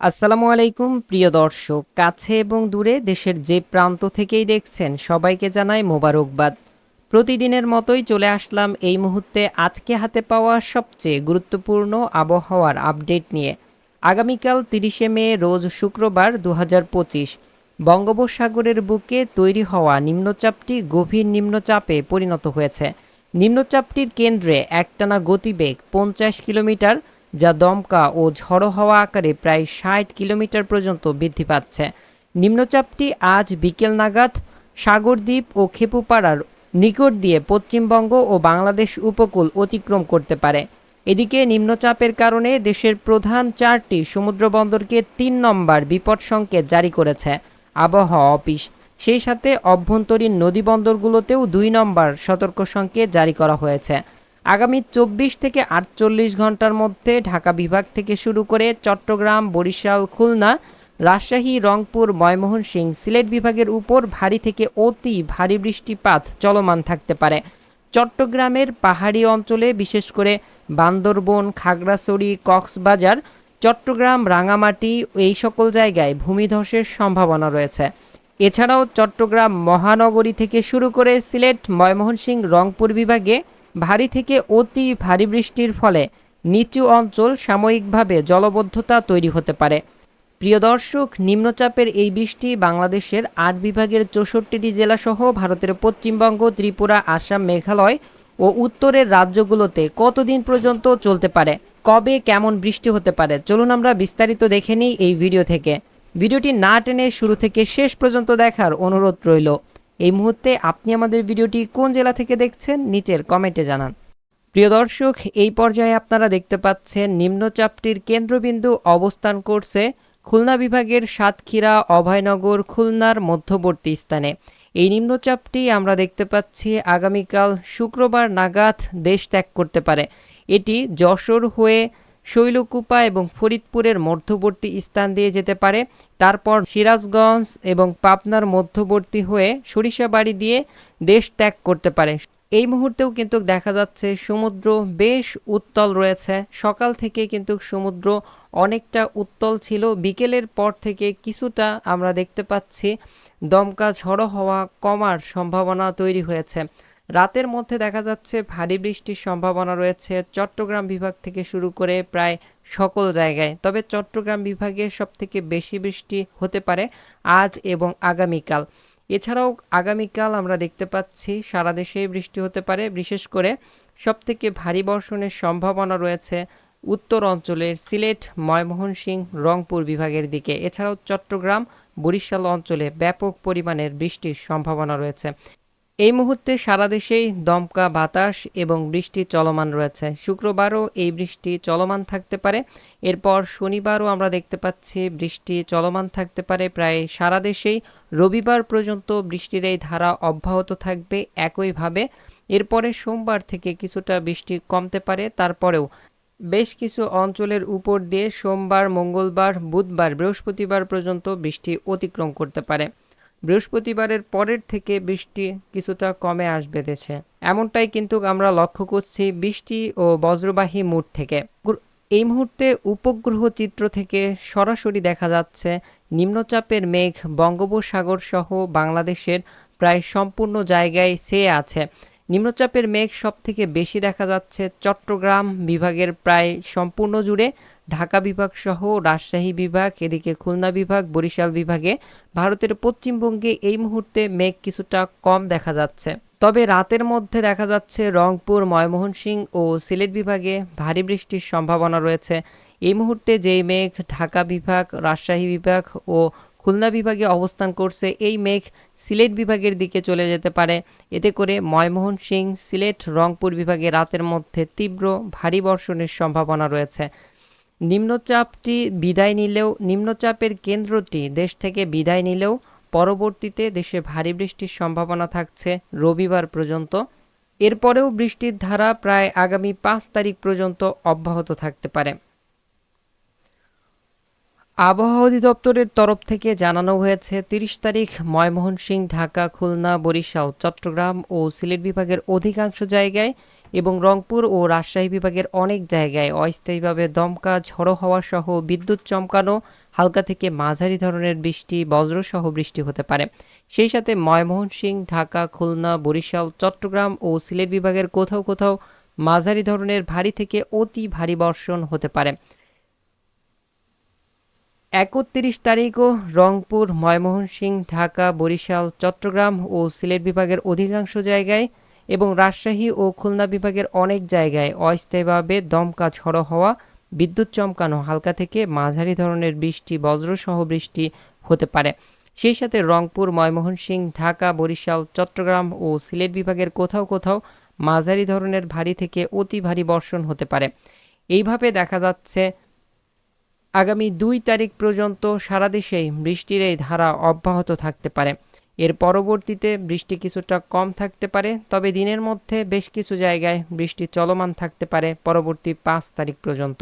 আসসালামু আলাইকুম, প্রিয় দর্শক। কাছে এবং দূরে দেশের যে প্রান্ত থেকেই দেখছেন, সবাইকে জানাই মোবারকবাদ। প্রতিদিনের মতোই চলে আসলাম এই মুহূর্তে আজকে হাতে পাওয়া সবচেয়ে গুরুত্বপূর্ণ আবহাওয়ার আপডেট নিয়ে। আগামীকাল তিরিশে মে, রোজ শুক্রবার দু পঁচিশ। বঙ্গোপসাগরের বুকে তৈরি হওয়া নিম্নচাপটি গভীর নিম্নচাপে পরিণত হয়েছে। নিম্নচাপটির কেন্দ্রে একটানা গতিবেগ পঞ্চাশ কিলোমিটার যা দমকা ও ঝড়ো হওয়া আকারে প্রায় ষাট কিলোমিটার পর্যন্ত বৃদ্ধি পাচ্ছে। নিম্নচাপটি আজ বিকেল নাগাদ সাগরদ্বীপ ও খেপুপাড়ার নিকট দিয়ে পশ্চিমবঙ্গ ও বাংলাদেশ উপকূল অতিক্রম করতে পারে। এদিকে নিম্নচাপের কারণে দেশের প্রধান চারটি সমুদ্রবন্দরকে তিন নম্বর বিপদ সংকেত জারি করেছে আবহাওয়া অফিস। সেই সাথে অভ্যন্তরীণ নদীবন্দরগুলোতেও দুই নম্বর সতর্ক সংকেত জারি করা হয়েছে। আগামী চব্বিশ থেকে আটচল্লিশ ঘণ্টার মধ্যে ঢাকা বিভাগ থেকে শুরু করে চট্টগ্রাম, বরিশাল, খুলনা, রাজশাহী, রংপুর ময়মোহনসিংহ সিলেট বিভাগের উপর ভারী থেকে অতি ভারী বৃষ্টিপাত চলমান থাকতে পারে। চট্টগ্রামের পাহাড়ি অঞ্চলে বিশেষ করে বান্দরবন, খাগড়াছড়ি, কক্সবাজার, চট্টগ্রাম, রাঙামাটি এই সকল জায়গায় ভূমিধসের সম্ভাবনা রয়েছে। এছাড়াও চট্টগ্রাম মহানগরী থেকে শুরু করে সিলেট ময়মোহনসিংহ রংপুর বিভাগে ভারী থেকে অতি ভারী বৃষ্টির ফলে নিচু অঞ্চল সাময়িকভাবে জলবদ্ধতা তৈরি হতে পারে। প্রিয় দর্শক, নিম্নচাপের এই বৃষ্টি বাংলাদেশের আট বিভাগের চৌষট্টিটি জেলাসহ ভারতের পশ্চিমবঙ্গ, ত্রিপুরা, আসাম, মেঘালয় ও উত্তরের রাজ্যগুলোতে কতদিন পর্যন্ত চলতে পারে? কবে কেমন বৃষ্টি হতে পারে? চলুন আমরা বিস্তারিত দেখে নিই এই ভিডিও থেকে। ভিডিওটি না টেনে শুরু থেকে শেষ পর্যন্ত দেখার অনুরোধ রইল। এই মুহূর্তে আপনি আমাদের ভিডিওটি কোন জেলা থেকে দেখছেন, নিচের কমেন্টে জানান। প্রিয় দর্শক, এই পর্যায়ে আপনারা দেখতে পাচ্ছেন নিম্নচাপটির কেন্দ্রবিন্দু অবস্থান করছে খুলনা বিভাগের সাতক্ষীরা, অভয়নগর, খুলনার মধ্যবর্তী স্থানে। এই নিম্নচাপটি আমরা দেখতে পাচ্ছি আগামীকাল শুক্রবার নাগাদ দেশ ত্যাগ করতে পারে। এটি যশোর হয়ে শৈলকুপা এবং ফরিদপুরের মধ্যবর্তী স্থান দিয়ে যেতে পারে। তারপর সিরাজগঞ্জ এবং পাবনার মধ্যবর্তী হয়ে সরিষাবাড়ি দিয়ে দেশ ত্যাগ করতে পারে। এই মুহূর্তেও কিন্তু দেখা যাচ্ছে সমুদ্র বেশ উত্তল রয়েছে। সকাল থেকে কিন্তু সমুদ্র অনেকটা উত্তল ছিল। বিকেলের পর থেকে কিছুটা আমরা দেখতে পাচ্ছি দমকা ঝড়ো হওয়া কমার সম্ভাবনা তৈরি হয়েছে। রাতের মধ্যে দেখা যাচ্ছে ভারী বৃষ্টির সম্ভাবনা রয়েছে। চট্টগ্রাম বিভাগ থেকে শুরু করে প্রায় সকল জায়গায়। তবে চট্টগ্রাম বিভাগে সবথেকে বেশি বৃষ্টি হতে পারে আজ এবং আগামীকাল। এছাড়াও আগামীকাল আমরা দেখতে পাচ্ছি সারা দেশেই বৃষ্টি হতে পারে। বিশেষ করে সবথেকে ভারী বর্ষণের সম্ভাবনা রয়েছে উত্তর অঞ্চলের সিলেট ময়মোহনসিংহ রংপুর বিভাগের দিকে। এছাড়াও চট্টগ্রাম, বরিশাল অঞ্চলে ব্যাপক পরিমাণের বৃষ্টির সম্ভাবনা রয়েছে। এই মুহূর্তে সারা দেশেই দমকা বাতাস এবং বৃষ্টি চলমান রয়েছে। শুক্রবারও এই বৃষ্টি চলমান থাকতে পারে। এরপর শনিবারও আমরা দেখতে পাচ্ছি বৃষ্টি চলমান থাকতে পারে। প্রায় সারা দেশেই রবিবার পর্যন্ত বৃষ্টির এই ধারা অব্যাহত থাকবে একইভাবে। এরপরে সোমবার থেকে কিছুটা বৃষ্টি কমতে পারে। তারপরেও বেশ কিছু অঞ্চলের উপর দিয়ে সোমবার, মঙ্গলবার, বুধবার, বৃহস্পতিবার পর্যন্ত বৃষ্টি অতিক্রম করতে পারে। বৃহস্পতিবারের পরের থেকে বৃষ্টি কিছুটা কমে আসবে দেশে। এমনটাই কিন্তু আমরা লক্ষ্য করছি বৃষ্টি ও বজ্রবাহী মুড থেকে। এই মুহূর্তে উপগ্রহ চিত্র থেকে সরাসরি দেখা যাচ্ছে নিম্নচাপের মেঘ বঙ্গোপসাগর সহ বাংলাদেশের প্রায় সম্পূর্ণ জায়গায় সে আছে। নিম্নচাপের মেঘ সব থেকে বেশি দেখা যাচ্ছে চট্টগ্রাম বিভাগের প্রায় সম্পূর্ণ জুড়ে। ঢাকা বিভাগ সহ রাজশাহী বিভাগ, এদিকে খুলনা বিভাগ, বরিশাল বিভাগে ভারতের পশ্চিমবঙ্গে এই মুহূর্তে মেঘ কিছুটা কম দেখা যাচ্ছে। তবে রাতের মধ্যে দেখা যাচ্ছে রংপুর ময়মোহনসিংহ ও সিলেট বিভাগে ভারী বৃষ্টির সম্ভাবনা রয়েছে। এই মুহূর্তে যেই মেঘ ঢাকা বিভাগ, রাজশাহী বিভাগ ও খুলনা বিভাগে অবস্থান করছে। এই মেঘ সিলেট বিভাগের দিকে চলে যেতে পারে। এতে করে ময়মোহন সিং সিলেট, রংপুর বিভাগে রাতের মধ্যে তীব্র ভারী বর্ষণের সম্ভাবনা রয়েছে। নিম্নচাপটি বিদায় নিলেও, নিম্নচাপের কেন্দ্রটি দেশ থেকে বিদায় নিলেও পরবর্তীতে দেশে ভারী বৃষ্টির সম্ভাবনা থাকছে রবিবার পর্যন্ত। এরপরেও বৃষ্টির ধারা প্রায় আগামী পাঁচ তারিখ পর্যন্ত অব্যাহত থাকতে পারে। আবহাওয়া অধিদপ্তরের তরফ থেকে জানানো হয়েছে, তিরিশ তারিখ ময়মোহনসিংহ ঢাকা, খুলনা, বরিশাল, চট্টগ্রাম ও সিলেট বিভাগের অধিকাংশ জায়গায় এবং রংপুর ও রাজশাহী বিভাগের অনেক জায়গায় অস্থায়ীভাবে দমকা ঝড়ো হওয়া সহ বিদ্যুৎ চমকানো, হালকা থেকে মাঝারি ধরনের বৃষ্টি, বজ্রসহ বৃষ্টি হতে পারে। সেই সাথে ময়মনসিংহ, ঢাকা, খুলনা, বরিশাল, চট্টগ্রাম ও সিলেট বিভাগের কোথাও কোথাও মাঝারি ধরনের ভারী থেকে অতি ভারী বর্ষণ হতে পারে। একত্রিশ তারিখও রংপুর, ময়মনসিংহ, ঢাকা, বরিশাল, চট্টগ্রাম ও সিলেট বিভাগের অধিকাংশ জায়গায় এবং রাজশাহী ও খুলনা বিভাগের অনেক জায়গায় অস্থায়ীভাবে দমকা ঝড়ো হওয়া, বিদ্যুৎ চমকানো হালকা থেকে মাঝারি ধরনের বৃষ্টি, বজ্রসহ বৃষ্টি হতে পারে। সেই সাথে রংপুর, ময়মনসিংহ, ঢাকা, বরিশাল, চট্টগ্রাম ও সিলেট বিভাগের কোথাও কোথাও মাঝারি ধরনের ভারী থেকে অতি ভারী বর্ষণ হতে পারে। এইভাবে দেখা যাচ্ছে আগামী দুই তারিখ পর্যন্ত সারা দেশেই বৃষ্টির এই ধারা অব্যাহত থাকতে পারে। এর পরবর্তীতে বৃষ্টি কিছুটা কম থাকতে পারে, তবে দিনের মধ্যে বেশ কিছু জায়গায় বৃষ্টি চলমান থাকতে পারে পরবর্তী পাঁচ তারিখ পর্যন্ত।